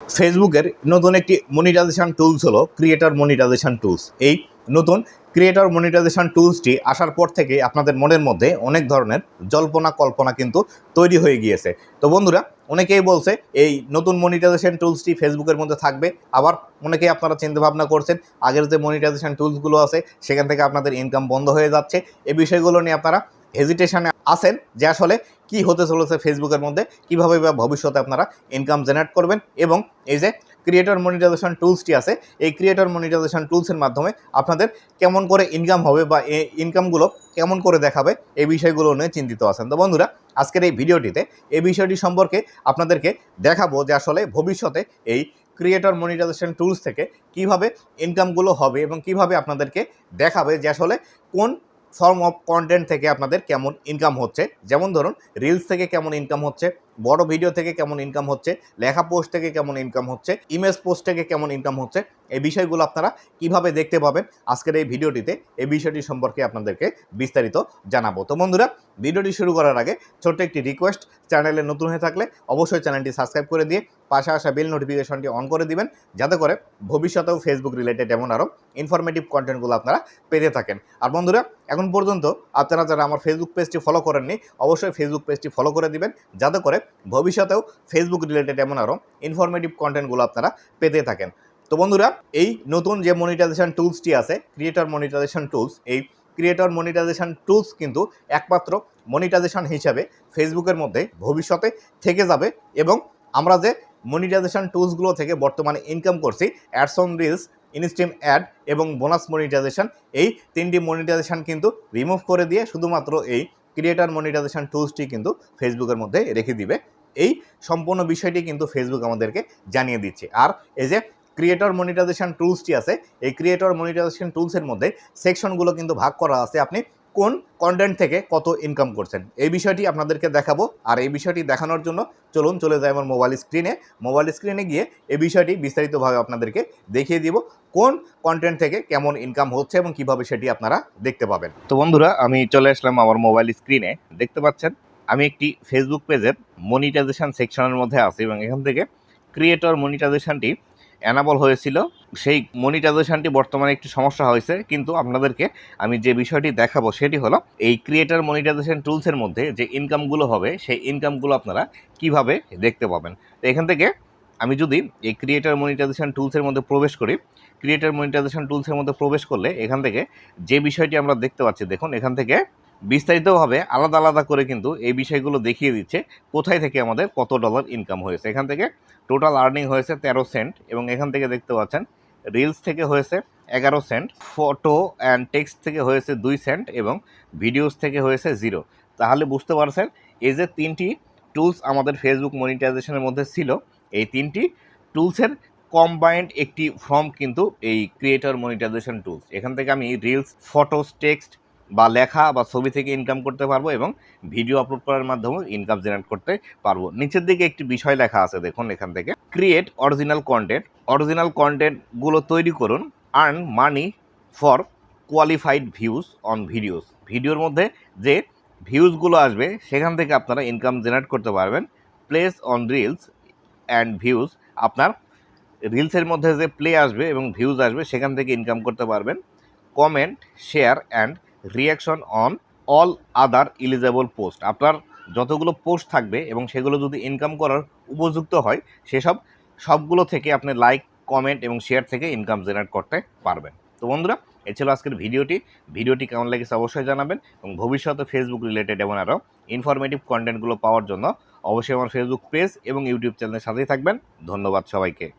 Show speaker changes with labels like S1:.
S1: ফেসবুকের নতুন একটি মনিটাইজেশন টুলস হলো ক্রিয়েটার মনিটাইজেশন টুলস এই নতুন ক্রিয়েটার মনিটাইজেশন টুলসটি আসার পর থেকে আপনাদের মনের মধ্যে অনেক ধরনের জল্পনা, কল্পনা কিন্তু তৈরি হয়ে গিয়েছে। তো বন্ধুরা, অনেকেই বলছে এই নতুন মনিটাইজেশন টুলসটি ফেসবুকের মধ্যে থাকবে। আবার অনেকেই আপনারা চিন্তা ভাবনা করছেন, আগের যে মনিটাইজেশন টুলসগুলো আছে, সেখান থেকে আপনাদের ইনকাম বন্ধ হয়ে যাচ্ছে। এই বিষয়গুলো নিয়ে আপনারা হেজিটেশনে আছেন যে আসলে কি হতে চলেছে ফেসবুকের মধ্যে, কীভাবে বা ভবিষ্যতে আপনারা ইনকাম জেনারেট করবেন এবং এই যে ক্রিয়েটর মনিটাইজেশন টুলসটি আছে, এই ক্রিয়েটর মনিটাইজেশন টুলসের মাধ্যমে আপনাদের কেমন করে ইনকাম হবে বা ইনকামগুলো কেমন করে দেখাবে, এই বিষয়গুলো নিয়ে চিন্তিত আছেন। তো বন্ধুরা, আজকের এই ভিডিওটিতে এই বিষয়টি সম্পর্কে আপনাদেরকে দেখাবো যে আসলে ভবিষ্যতে এই ক্রিয়েটর মনিটাইজেশন টুলস থেকে কীভাবে ইনকামগুলো হবে এবং কীভাবে আপনাদেরকে দেখাবে যে আসলে কোন ফর্ম অফ কন্টেন্ট থেকে আপনাদের কেমন ইনকাম হচ্ছে? যেমন ধরুন রিলস থেকে কেমন ইনকাম হচ্ছে? বড় ভিডিও থেকে কেমন ইনকাম হচ্ছে, লেখা পোস্ট থেকে কেমন ইনকাম হচ্ছে ইমেজ পোস্ট থেকে কেমন ইনকাম হচ্ছে, এই বিষয়গুলো আপনারা কীভাবে দেখতে পাবেন আজকের এই ভিডিওটিতে এই বিষয়টি সম্পর্কে আপনাদেরকে বিস্তারিত জানাব। তো বন্ধুরা ভিডিওটি শুরু করার আগে ছোট্ট একটি রিকোয়েস্ট চ্যানেলে নতুন হয়ে থাকলে অবশ্যই চ্যানেলটি সাবস্ক্রাইব করে দিয়ে পাশে আসা বেল নোটিফিকেশনটি অন করে দিবেন, যাতে করে ভবিষ্যতেও ফেসবুক রিলেটেড এমন আরও ইনফরমেটিভ কন্টেন্টগুলো আপনারা পেতে থাকেন। আর বন্ধুরা, এখন পর্যন্ত আপনারা যারা আমার ফেসবুক পেজটি ফলো করেননি, অবশ্যই ফেসবুক পেজটি ফলো করে দিবেন, যাতে করে ভবিষ্যতেও ফেসবুক রিলেটেড এমন আরও ইনফরমেটিভ কন্টেন্টগুলো আপনারা পেতে থাকেন। তো বন্ধুরা, এই নতুন যে মনিটাইজেশন টুলসটি আছে ক্রিয়েটর মনিটাইজেশন টুলস এই ক্রিয়েটর মনিটাইজেশন টুলস কিন্তু একমাত্র মনিটাইজেশন হিসাবে ফেসবুকের মধ্যে ভবিষ্যতে থেকে যাবে এবং আমরা যে মনিটাইজেশন টুলসগুলো থেকে বর্তমানে ইনকাম করছি ads on reels instream ad এবং বোনাস মনিটাইজেশন এই তিনটি মনিটাইজেশন কিন্তু রিমুভ করে দিয়ে শুধুমাত্র এই ক্রিয়েটার মনিটাইজেশন টুলসটি কিন্তু ফেসবুকের মধ্যে রেখে দিবে। এই সম্পূর্ণ বিষয়টি কিন্তু ফেসবুক আমাদেরকে জানিয়ে দিচ্ছে। আর এই যে ক্রিয়েটর মনিটাইজেশন টুলসটি আছে, এই ক্রিয়েটর মনিটাইজেশন টুলসের মধ্যে সেকশনগুলো কিন্তু ভাগ করা আছে। আপনি কোন কন্টেন্ট থেকে কত ইনকাম করছেন? এই বিষয়টি আপনাদেরকে দেখাবো। আর এই বিষয়টি দেখানোর জন্য চলুন চলে যায় আমার মোবাইল স্ক্রিনে মোবাইল স্ক্রিনে গিয়ে এই বিষয়টি বিস্তারিতভাবে আপনাদেরকে দেখিয়ে দিব, কোন কন্টেন্ট থেকে কেমন ইনকাম হচ্ছে এবং কীভাবে সেটি আপনারা দেখতে পাবেন। তো বন্ধুরা, আমি চলে আসলাম আমার মোবাইল স্ক্রিনে দেখতে পাচ্ছেন, আমি একটি ফেসবুক পেজের মনিটাইজেশন সেকশনের মধ্যে আছি এবং এখান থেকে ক্রিয়েটর মনিটাইজেশনটি অ্যানাবল হয়েছিল। সেই মনিটাইজেশনটি বর্তমানে একটি সমস্যা হয়েছে, কিন্তু আপনাদেরকে আমি যে বিষয়টি দেখাবো সেটি হলো এই ক্রিয়েটার মনিটাইজেশন টুলসের মধ্যে যে ইনকামগুলো হবে, সেই ইনকামগুলো আপনারা কীভাবে দেখতে পাবেন? তো এখান থেকে আমি যদি এই ক্রিয়েটার মনিটাইজেশন টুলসের মধ্যে প্রবেশ করি ক্রিয়েটার মনিটাইজেশন টুলসের মধ্যে প্রবেশ করলে এখান থেকে যে বিষয়টি আমরা দেখতে পাচ্ছি, দেখুন এখান থেকে বিস্তারিতভাবে আলাদা আলাদা করে কিন্তু এই বিষয়গুলো দেখিয়ে দিচ্ছে কোথায় থেকে আমাদের কত ডলার ইনকাম হয়েছে। এখান থেকে টোটাল আর্নিং হয়েছে তেরো সেন্ট এবং এখান থেকে দেখতে পাচ্ছেন রিলস থেকে হয়েছে এগারো সেন্ট ফটো অ্যান্ড টেক্সট থেকে হয়েছে দুই সেন্ট এবং ভিডিওস থেকে হয়েছে জিরো তাহলে বুঝতে পারছেন, এই যে তিনটি টুলস আমাদের ফেসবুক মনিটাইজেশনের মধ্যে ছিল, এই তিনটি টুলসের কম্বাইন্ড একটি ফর্ম কিন্তু এই ক্রিয়েটর মনিটাইজেশন টুলস এখান থেকে আমি রিলস ফটোস টেক্সট বা লেখা বা ছবি থেকে ইনকাম করতে পারব এবং ভিডিও আপলোড করার মাধ্যমে ইনকাম জেনারেট করতে পারব। নিচের দিকে একটি বিষয় লেখা আছে, দেখুন এখান থেকে। ক্রিয়েট অরিজিনাল কন্টেন্ট অরিজিনাল কন্টেন্টগুলো তৈরি করুন। Earn money for qualified views on videos ভিডিওর মধ্যে যে ভিউজগুলো আসবে, সেখান থেকে আপনারা ইনকাম জেনারেট করতে পারবেন। Place on reels and views আপনার রিলসের মধ্যে যে প্লে আসবে এবং ভিউজ আসবে, সেখান থেকে ইনকাম করতে পারবেন। Comment share and reaction on all other eligible post আপনার যতগুলো পোস্ট থাকবে এবং সেগুলো যদি ইনকাম করার উপযুক্ত হয়, সেসব সবগুলো থেকে আপনি লাইক কমেন্ট এবং শেয়ার থেকে ইনকাম জেনারেট করতে পারবেন। তো বন্ধুরা, এ ছিল আজকের ভিডিওটি। ভিডিওটি কেমন লেগেছে অবশ্যই জানাবেন এবং ভবিষ্যতে ফেসবুক রিলেটেড এমন আরও ইনফরমেটিভ কন্টেন্টগুলো পাওয়ার জন্য অবশ্যই আমার ফেসবুক পেজ এবং ইউটিউব চ্যানেলের সাথেই থাকবেন। ধন্যবাদ সবাইকে।